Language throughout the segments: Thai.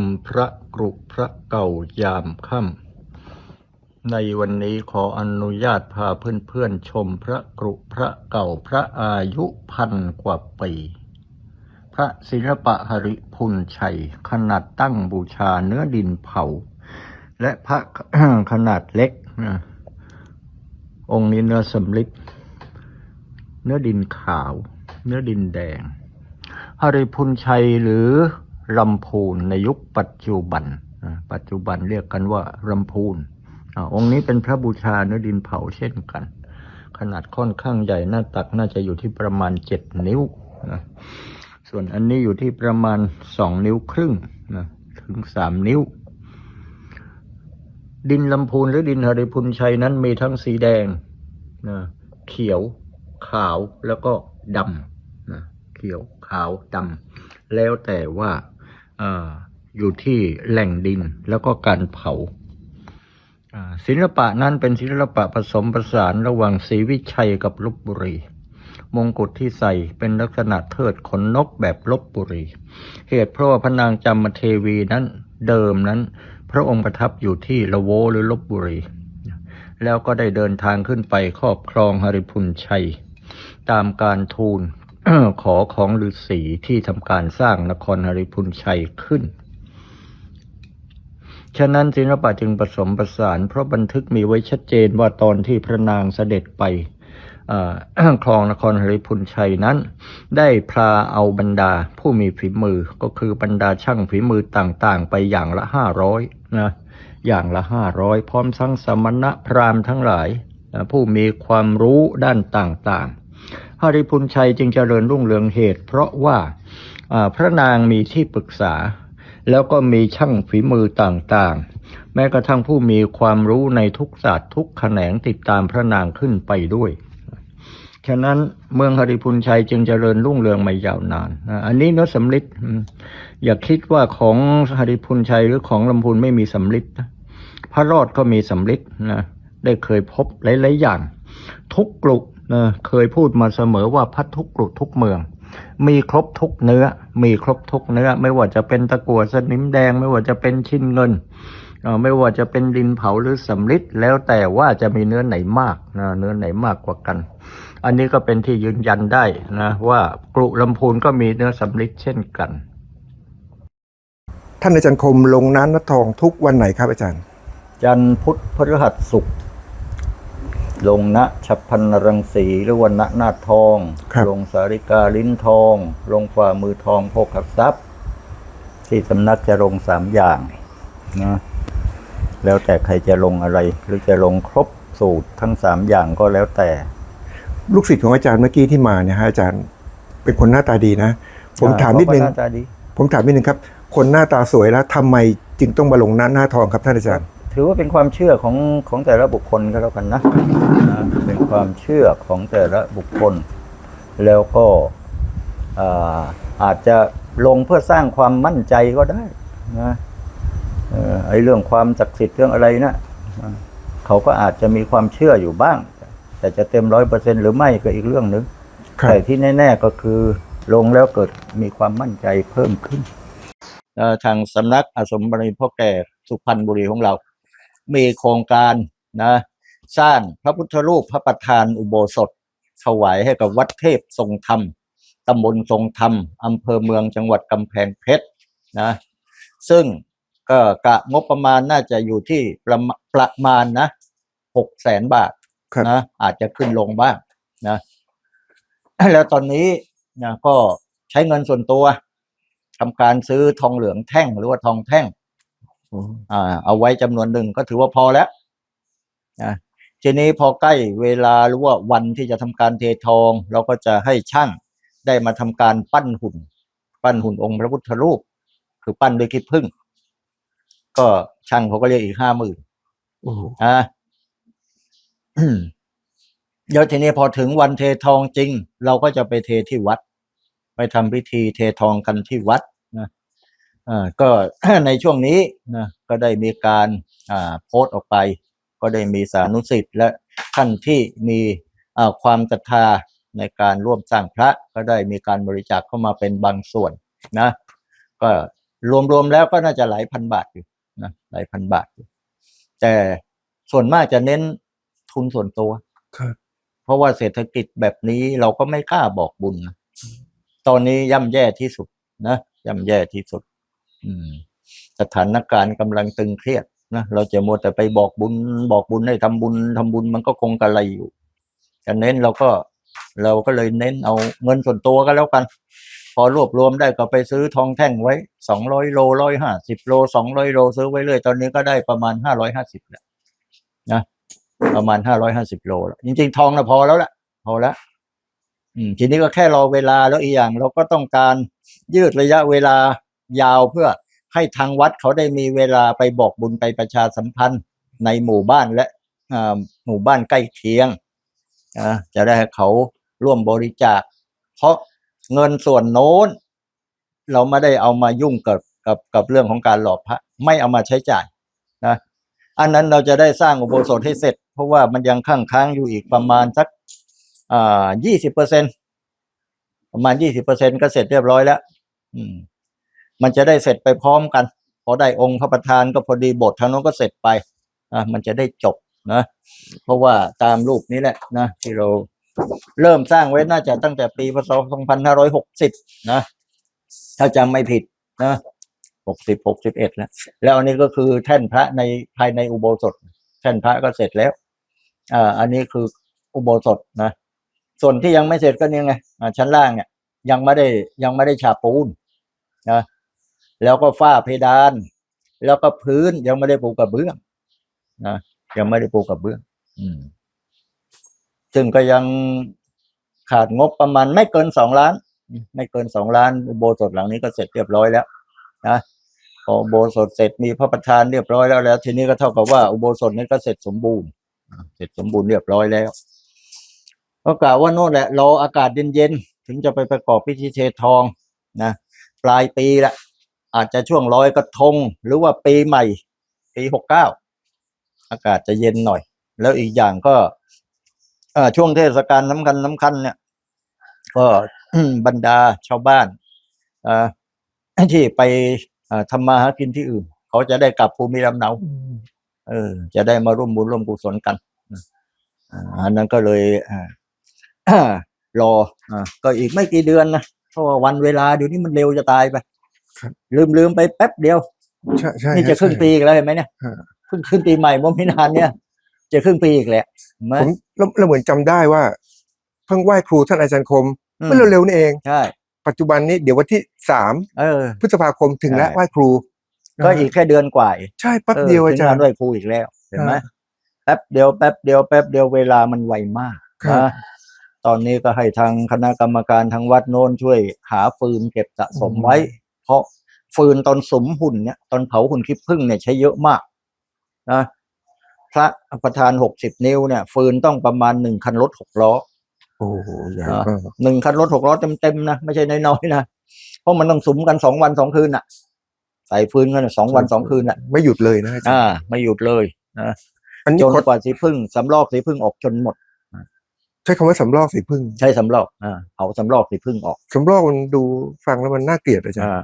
มพระกรุพระเก่ายามค่ำในวันนี้ขออนุญาตพาเพื่อนๆ ชมพระกรุพระเก่าพระอายุพันกว่าปี พระศิลปะหริพุนชัย ขนาดตั้งบูชาเนื้อดินเผา และพระขนาดเล็กนะองค์นี้เนื้อสำลิดเนื้อดินขาว เนื้อดินแดงหริพุนชัยหรือ ลำพูนในยุคปัจจุบัน ปัจจุบันเรียกกันว่าลำพูนอองค์นี้เป็นพระบูชาเนื้อดินเผาเช่นกัน ขนาดค่อนข้างใหญ่หน้าตักน่าจะอยู่ที่ประมาณเจ็ดนิ้วนะส่วนอันนี้อยู่ที่ประมาณสองนิ้วครึ่งนะถึงสามนิ้ว ดินลำพูนหรือดินหริพุนชัยนั้นมีทั้งสีแดงนะเขียว ขาวแล้วก็ดำนะเขียวขาวดำแล้วแต่ว่า อยู่ที่แหล่งดินแล้วก็การเผาอ่าศิลปะนั้นเป็นศิลปะผสมผสานระหว่างศรีวิชัยกับลบบุรี มงกุฎที่ใส่เป็นลักษณะเทิดขนนกแบบลบบุรี เหตุเพราะว่าพระนางจามเทวีนั้นเดิมนั้น พระองค์ประทับอยู่ที่ละโวหรือลบบุรี แล้วก็ได้เดินทางขึ้นไปครอบครองหริพุนชัย ตามการทูล ขอของฤาษีที่ทำการสร้างนครหริพุนชัยขึ้น ฉะนั้นศิลปะจึงผสมผสาน เพราะบันทึกมีไว้ชัดเจนว่าตอนที่พระนางเสด็จไปครองนครหริพุนชัยนั้น ได้พาเอาบรรดาผู้มีฝีมือก็คือบรรดาช่างฝีมือต่างๆ ไปอย่างละห้าร้อยนะอย่างละห้าร้อยพร้อมทั้งสมณะพราหมณ์ทั้งหลาย ผู้มีความรู้ด้านต่างๆ หริพุนชัยจึงเจริญรุ่งเรืองเหตุ เพราะว่าพระนางมีที่ปรึกษา แล้วก็มีช่างฝีมือต่างๆ แม้กระทั่งผู้มีความรู้ในทุกศาสตร์ทุกแขนงติดตามพระนางขึ้นไปด้วย ฉะนั้นเมืองหริพุนชัยจึงเจริญรุ่งเรืองมายาวนาน อันนี้เนื้อสำลิดอืมอย่าคิดว่าของหริพุนชัยหรือของลำพูนไม่มีสำลิดพระรอดก็มีสำลิดนะได้เคยพบหลายๆอย่าง ทุกกลุนะ เคยพูดมาเสมอว่าพัดทุกกลุทุกเมือง มีครบทุกเนื้อ มีครบทุกเนื้อ ไม่ว่าจะเป็นตะกั่วสนิมแดง ไม่ว่าจะเป็นชิ้นเงินเอ่อไม่ว่าจะเป็นดินเผาหรือสำลิดแล้วแต่ว่าจะมีเนื้อไหนมากนะเนื้อไหนมากกว่ากัน อันนี้ก็เป็นที่ยืนยันได้นะว่ากรุลำพูนก็มีเนื้อสำลิดเช่นกัน ท่านอาจารย์คมลงน้ำนัดทองทุกวันไหนครับอาจารย์ จันทร์พุธพฤหัสศุกร์ ลงณฉับพันนรังสีหรือวันณนาถทองครับลงสาริกาลิ้นทอง ลงฝ่ามือทองโภคทรัพย์ที่สำนักจะลงสามอย่างนะแล้วแต่ใครจะลงอะไร หรือจะลงครบสูตรทั้งสามอย่างก็แล้วแต่ ลูกศิษย์ของอาจารย์เมื่อกี้ที่มาเนี่ยฮะอาจารย์เป็นคนหน้าตาดีนะ ผมถามนิดนึงเขก็หน้าตาดีผมถามนิดนึงครับ คนหน้าตาสวยแล้วทำไมจึงต้องมาลงหน้าหน้าทองครับท่านอาจารย์ ถือว่าเป็นความเชื่อของของแต่ละบุคคลก็แล้วกันนะนะเป็นความเชื่อของแต่ละบุคคล แล้วก็อ่าอาจจะลงเพื่อสร้างความมั่นใจก็ได้นะเอ่อไอ้เรื่องความศักดิ์สิทธิ์เรื่องอะไรนะอ่าเขาก็อาจจะมีความเชื่ออยู่บ้าง แต่จะเต็มร้อยเปอร์เซ็นหรือไม่ก็อีกเรื่องหนึ่งครับ แต่ที่แน่ ๆก็คือลงแล้วเกิดมีความมั่นใจเพิ่มขึ้นเอ่อทางสำนักอาสมบริพ่อแก่สุพรรณบุรีของเรา มีโครงการนะสร้างพระพุทธรูปพระประธานอุโบสถถวายให้กับวัดเทพทรงธรรมตำบลทรงธรรมอำเภอเมืองจังหวัดกำแพงเพชรนะซึ่งก็กะงบประมาณน่าจะอยู่ที่ประมาประมาณนะหกแสนบาทครับนะอาจจะขึ้นลงบ้างนะแล้วตอนนี้นะก็ใช้เงินส่วนตัวทำการซื้อทองเหลืองแท่งหรือว่าทองแท่ง อ่า เอาไว้จำนวนหนึ่งก็ถือว่าพอแล้วนะทีนี้พอใกล้เวลาหรือว่าวันที่จะทำการเททอง เราก็จะให้ช่างได้มาทำการปั้นหุ่น ปั้นหุ่นองค์พระพุทธรูป คือปั้นด้วยคิดพึ่งก็ช่างเขาก็เรียกอีกห้าหมื่นอะเดี๋ยวทีนี้พอถึงวันเททองจริง เราก็จะไปเทที่วัด ไปทำพิธีเททองกันที่วัดนะอ่า ก็ในช่วงนี้นะก็ได้มีการอ่าโพสต์ออกไป ก็ได้มีสานุสิทธิ์และท่านที่มีอ่าความศรัทธาในการร่วมสร้างพระก็ได้มีการบริจาคเข้ามาเป็นบางส่วนนะก็รวมๆแล้วก็น่าจะหลายพันบาทอยู่นะหลายพันบาทอยู่แต่ส่วนมากจะเน้นทุนส่วนตัวครับเพราะว่าเศรษฐกิจแบบนี้เราก็ไม่กล้าบอกบุญนะตอนนี้ย่ำแย่ที่สุดนะย่ำแย่ที่สุดอืม สถานการณ์กำลังตึงเครียดนะเราจะมัวแต่ไปบอกบุญ บอกบุญให้ทำบุญทำบุญมันก็คงกระไรอยู่จะเน้นเราก็เราก็เลยเน้นเอาเงินส่วนตัวก็แล้วกัน พอรวบรวมได้ก็ไปซื้อทองแท่งไว้สองร้อยโลร้อยห้าสิบโลสองร้อยโลซื้อไว้เลยตอนนี้ก็ได้ประมาณห้าร้อยห้าสิบแล้วนะประมาณห้าร้อยห้าสิบโลแล้วจริง ๆ ทองนะพอแล้วละพอแล้วอืมทีนี้ก็แค่รอเวลาแล้วอีกอย่าง เราก็ต้องการยืดระยะเวลา ยาวเพื่อให้ทางวัดเขาได้มีเวลาไปบอกบุญไปประชาสัมพันธ์ในหมู่บ้านและหมู่บ้านใกล้เคียงจะได้ให้เขาร่วมบริจาค เพราะเงินส่วนโน้น เราไม่ได้เอามายุ่งกับกับกับเรื่องของการหลอกพระไม่เอามาใช้จ่ายนะอันนั้นเราจะได้สร้างอุโบสถให้เสร็จ เพราะว่ามันยังค้างค้างอยู่อีกประมาณสักอ่ายี่สิบเปอร์เซ็นประมาณยี่สิบเปอร์เซ็นก็เสร็จเรียบร้อยแล้ว อืม มันจะได้เสร็จไปพร้อมกัน พอได้องค์พระประธานก็พอดีบททางโน้นก็เสร็จไปอะมันจะได้จบนะเพราะว่าตามรูปนี้แหละนะที่เราเริ่มสร้างไว้น่าจะตั้งแต่ปีพศ2560 นะ ถ้าจำไม่ผิดนะ60 61 แล้ว แล้วอันนี้ก็คือแท่นพระในภายในอุโบสถ แท่นพระก็เสร็จแล้วอ่าอันนี้คืออุโบสถนะ ส่วนที่ยังไม่เสร็จก็เนี่ยไงอ่าชั้นล่างเนี่ยยังไม่ได้ยังไม่ได้ฉาบปูนนะ แล้วก็ฝ้าเพดาน แล้วก็พื้นยังไม่ได้ปูกระเบื้องนะยังไม่ได้ปูกระเบื้อง อืม ซึ่งก็ยังขาดงบประมาณไม่เกินสองล้าน ไม่เกินสองล้าน อุโบสถหลังนี้ก็เสร็จเรียบร้อยแล้วนะพออุโบสถเสร็จมีพระประธานเรียบร้อยแล้วแล้ว ทีนี้ก็เท่ากับว่าอุโบสถนี้ก็เสร็จสมบูรณ์เสร็จสมบูรณ์เรียบร้อยแล้วก็กล่าวว่าโน่นแหละรออากาศเย็นๆถึงจะไปประกอบพิธีเททองนะปลายปีละ อาจจะช่วงลอยกระทง หรือว่าปีใหม่ ปีหกเก้าอากาศจะเย็นหน่อย แล้วอีกอย่างก็ช่วงเทศกาลสำคัญสำคัญเนี่ย ก็บรรดาชาวบ้านที่ไปทำมาหากินที่อื่น เขาจะได้กลับภูมิลำเนาเออ จะได้มาร่วมบุญร่วมกุศลกันอันนั้นก็เลยรออก็อีกไม่กี่เดือนนะเพราะว่าวันเวลาเดี๋ยวนี้มันเร็วจะตายไป ลืมลืมไปแป๊บเดียวใช่ใช่นี่จะครึ่งใช่ปีอีกแล้วเห็นไหมเนี่ยฮะเพิ่งขึ้นปีใหม่เมื่อไม่นานเนี่ย จะครึ่งปีอีกแหละเห็นไหมผมแล้วแล้วเหมือนจำได้ว่า เพิ่งไหว้ครูท่านอาจารย์คมอืมเมื่อเร็วๆนี่เองใช่ปัจจุบันนี้เดี๋ยววันที่สามเออพฤษภาคมถึงแล้วใช่ไหว้ครู ก็อีกแค่เดือนกว่าเองใช่แป๊บเดียวอาจารย์ถึงงนไหว้ครูอีกแล้วเห็นไหมฮะแป๊บเดียวแป๊บเดียวแป๊บเดียวเวลามันไวมากครับนะตอนนี้ก็ให้ทางคณะกรรมการทางวัดโน้นช่วยหาฟืนเก็บสะสมไว้ เพราะฟืนตอนสมหุ่นเนี่ยตอนเผาหุ่นขี้ผึ้งเนี่ยใช้เยอะมากนะพระประธานหกสิบนิ้วเนี่ยฟืนต้องประมาณหนึ่งคันรถหกล้อโอ้โหใหญ่อ่ามากหนึ่งคันรถหกล้อเต็มๆนะไม่ใช่น้อยๆนะเพราะมันต้องสุมกันสองวันสองคืนน่ะ ใส่ฟืนกันสองวันสองคืนน่ะ ไม่หยุดเลยนะอาจารอ่าย์ไม่หยุดเลยนะอันนี้จนขอกว่าสีพึ่งสำลอกสีพึ่งออกจนหมด ใช้คำว่าสำลอกสีพึ่งใช้สำลอกอ่าเอาสำลอกสีพึ่งออกสำลอกมันดูฟังแล้วมันน่าเกลียดอาจารย์อ่า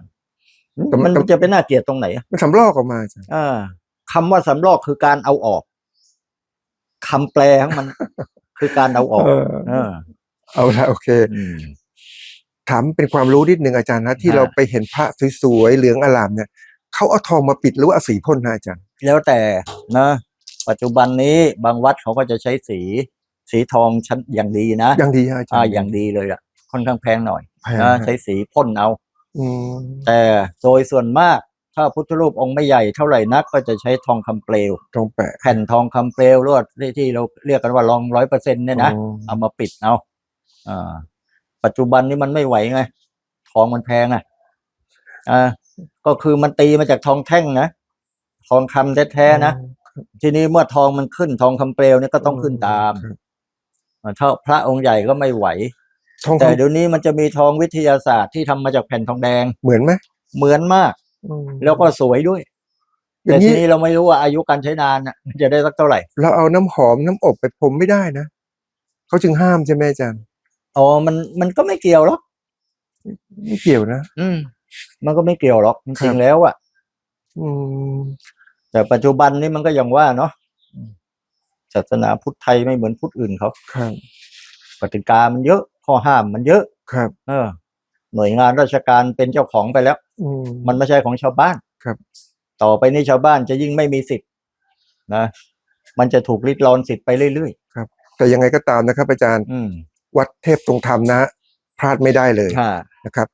แต่มัมันนจะเป็นน่าเกลียดตรงไหนอะมันสำลอกออกมาอาจารย์อ่าคำว่าสำลอกคือการเอาออกคำแปลของมัน คือการเอาออกเออเออเอาละโอเคอืมถามเป็นความรู้นิดนึงอาจารย์นะที่อ่าเราไปเห็นพระสวยๆเหลืองอลามเนี่ยเขาเอาทองมาปิดหรือว่าเอาสีพ่นนะอาจารย์ แล้วแต่นะ ปัจจุบันนี้บางวัดเขาก็จะใช้สี สีทองชั้นอย่างดีนะอย่างดีฮะอาจารอ่าย์ อย่างดีเลยอะค่อนข้างแพงหน่อยแพงนะฮะ ใช้สีพ่นเอา อืมแต่โดยส่วนมากถ้าพุทธรูปองค์ไม่ใหญ่เท่าไหร่นักก็จะใช้ทองคำเปลวทองแปะแผ่นทองคำเปลวหรือว่าที่ที่เราเรียกกันว่าลองร้อยเปอร์เซ็นต์เนี่ยนะอ๋อเอามาปิดเอาอ่าปัจจุบันนี้มันไม่ไหวไง ทองมันแพงอะอ่าก็คือมันตีมาจากทองแท่งนะ ทองคำแท้ๆนะ ทีนี้เมื่อทองมันขึ้นทองคำเปลวเนี่ยก็ต้องขึ้นตาม ครับ อ่าถ้าพระองค์ใหญ่ก็ไม่ไหว ทองแต่คำเดี๋ยวนี้มันจะมีทองวิทยาศาสตร์ที่ทำมาจากแผ่นทองแดงเหมือนไหมเหมือนมาก อืมแล้วก็สวยด้วยอย่าแต่งทีนี้นี้เราไม่รู้ว่าอายุการใช้นานน่ะมันจะได้สักเท่าไหร่เราเอาน้ำหอมน้ำอบไปพรมไม่ได้นะเขาจึงห้ามใช่ไหมอาจารย์อ๋อมันมันก็ไม่เกี่ยวหรอกไม่เกี่ยวนะ อืม มันก็ไม่เกี่ยวหรอกจครัริงบๆแล้วอะอืมแต่ปัจจุบันนี้มันก็ยังว่าเนาะ ศาสนาพุทธไทยไม่เหมือนพุทธอื่นเขาครับกติกามันเยอะ ข้อห้ามมันเยอะครับ เออ หน่วยงานราชการเป็นเจ้าของไปแล้ว อืม มันไม่ใช่ของชาวบ้านครับ ต่อไปนี้ชาวบ้านจะยิ่งไม่มีสิทธิ์นะ มันจะถูกริดรอนสิทธิ์ไปเรื่อยแต่ยังไงก็ตามนะครับ อาจารย์ๆ อืมวัดเทพตรงธรรมนะ พลาดไม่ได้เลยค่ะ นะครับ